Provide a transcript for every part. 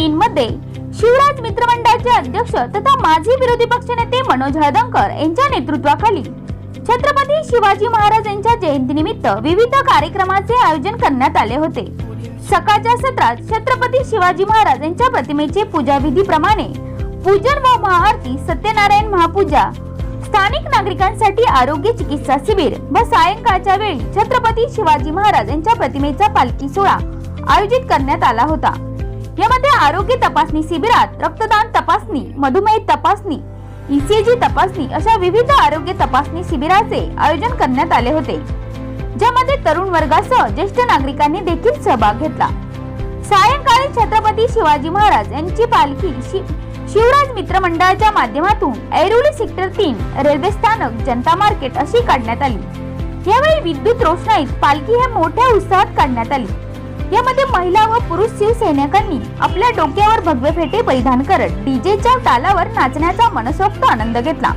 तीन मध्ये शिवराज मित्रमंडळाचे अध्यक्ष तथा माजी विरोधी पक्षनेते मनोज हळदंकर यांच्या नेतृत्वाखाली छत्रपती शिवाजी महाराज यांच्या जयंतीनिमित्त विविध कार्यक्रमाचे आयोजन करण्यात आले होते. सकाळच्या सत्रात छत्रपती शिवाजी महाराज यांच्या प्रतिमेचे पूजाविधीप्रमाणे पूजन व महाआरती सत्यनारायण महापूजा स्थानिक नागरिकांसाठी आरोग्य चिकित्सा शिबिर व सायंकाळच्या वेळी छत्रपती शिवाजी महाराज यांच्या प्रतिमेचा पालखी सोहळा आयोजित करण्यात आला होता. यामध्ये आरोग्य तपासणी शिबिरात रक्तदान तपासणी मधुमेह तपासणी ईसीजी तपासणी अशा विविध आरोग्य तपासणी शिबिराचे आयोजन करण्यात आले होते. ज्यामध्ये तरुण वर्गासह ज्येष्ठ नागरिकांनी देखील सहभाग घेतला. सायंकाळी छत्रपती शिवाजी महाराज यांची पालखी शि- शिवराज मित्र मंडळाच्या माध्यमातून ऐरोली सेक्टर तीन रेल्वे स्थानक जनता मार्केट अशी काढण्यात आली. यावेळी विद्युत रोषणाईत पालखी हे मोठ्या उत्साहात काढण्यात आली. यामध्ये महिला व पुरुष शिवसैनिकांनी आपल्या डोक्यावर भगवे फेटे परिधान करत डीजेच्या तालावर नाचण्याचा मनसोक्त आनंद घेतला.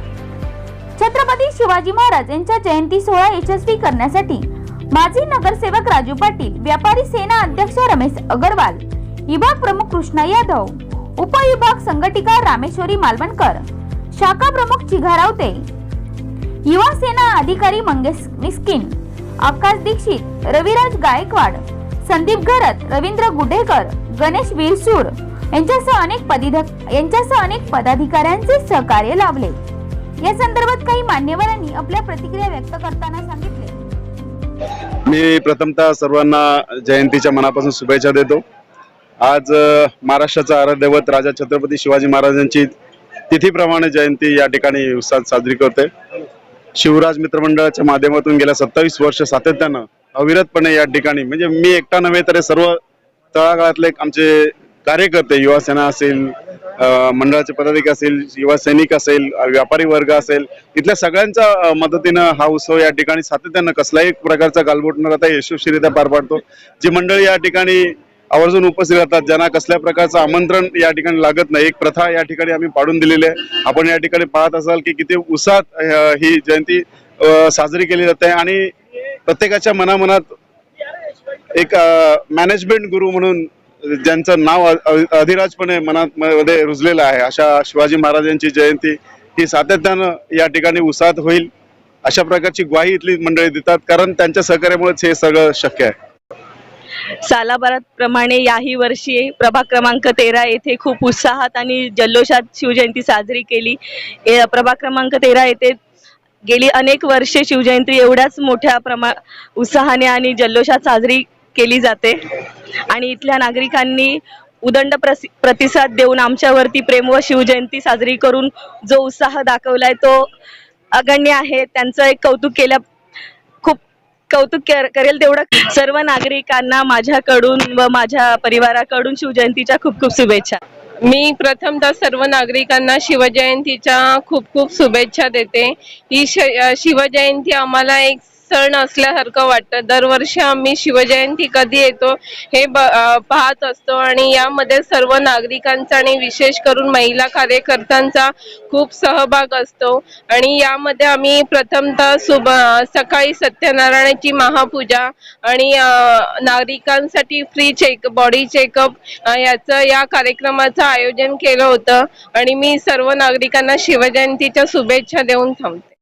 छत्रपती शिवाजी महाराज यांच्या जयंती सोहळा यशस्वी करण्यासाठी माजी नगरसेवक राजू पाटील व्यापारी सेना अध्यक्ष रमेश अगरवाल विभाग प्रमुख कृष्णा यादव उपविभाग संघटिका रामेश्वरी मालवणकर शाखा प्रमुख चिघा रावते युवा सेना अधिकारी मंगेश मिस्किन आकाश दीक्षित रविराज गायकवाड संदीप घरत रवींद्र गुडेकर गणेश विरसूड यांच्यासह अनेक पदिध- यांच्यासह अनेक पदाधिकाऱ्यांचे सहकार्य लाभले. या संदर्भात काही मान्यवरांनी आपल्या प्रतिक्रिया व्यक्त करताना सांगितले. मी प्रथमतः सर्वांना जयंतीच्या मनापासून शुभेच्छा देतो. आज महाराष्ट्राचा आराध्यवत राजा छत्रपती शिवाजी महाराजांची तिथीप्रमाणे जयंती या ठिकाणी उत्साहात साजरी करते शिवराज मित्रमंडळाच्या माध्यमातून गेल्या सत्तावीस वर्ष सातत्यानं अविरतपणे या ठिकाणी. म्हणजे मी एकटा नव्हे तर सर्व तळागाळातले आमचे कार्यकर्ते युवा सेना असेल मंडळाचे पदाधिकारी असेल युवा सैनिक असेल व्यापारी वर्ग असेल इथल्या सगळ्यांच्या मदतीनं हा उत्सव या ठिकाणी सातत्यानं कसलाही प्रकारचा गालबोट न करता यशस्वीरित्या पार पाडतो. जी मंडळी या ठिकाणी आवर्जून उपस्थित राहतात ज्यांना कसल्या प्रकारचं आमंत्रण या ठिकाणी लागत नाही एक प्रथा या ठिकाणी आम्ही पाडून दिलेली आहे. आपण या ठिकाणी पाहत असाल की किती उत्साहात ही जयंती साजरी केली जाते आणि प्रत्येकाच्या मनामनात एक मॅनेजमेंट गुरु म्हणून ज्यांचं नाव अधिराजपणे मनात मध्ये रुजलेलं आहे अशा शिवाजी महाराजांची जयंती ही सातत्यानं या ठिकाणी उत्साहात होईल अशा प्रकारची ग्वाही इथली मंडळी देतात कारण त्यांच्या सहकार्यामुळेच हे सगळं शक्य आहे. सालाबाराप्रमाणे याही वर्षी प्रभाग क्रमांक तेरा येथे खूप उत्साहात आणि जल्लोषात शिवजयंती साजरी केली. प्रभाग क्रमांक तेरा येथे गेली अनेक वर्षे शिवजयंती एवढ्याच मोठ्या प्रमा उत्साहाने आणि जल्लोषात साजरी केली जाते. आणि इथल्या नागरिकांनी उदंड प्रसि प्रतिसाद देऊन आमच्यावरती प्रेम व शिवजयंती साजरी करून जो उत्साह दाखवलाय तो अगण्य आहे. त्यांचं एक कौतुक केल्या खूप कौतुक कर- करेल तेवढं. सर्व नागरिकांना माझ्याकडून व माझ्या परिवाराकडून शिवजयंतीच्या खूप खूप शुभेच्छा. मी प्रथमतः सर्व नागरिकांना शिवजयंतीच्या खूप खूप शुभेच्छा देते. ही श शिवजयंती आम्हाला एक सण असल्यासारखं वाटतं. दरवर्षी आम्ही शिवजयंती कधी येतो हे पाहत असतो आणि यामध्ये सर्व नागरिकांचा आणि विशेष करून महिला कार्यकर्त्यांचा खूप सहभाग असतो. आणि यामध्ये आम्ही प्रथमतः सुब सकाळी सत्यनारायणाची महापूजा आणि नागरिकांसाठी फ्री चेक बॉडी चेकअप याचं या कार्यक्रमाचं आयोजन केलं होतं. आणि मी सर्व नागरिकांना शिवजयंतीच्या शुभेच्छा देऊन थांबते.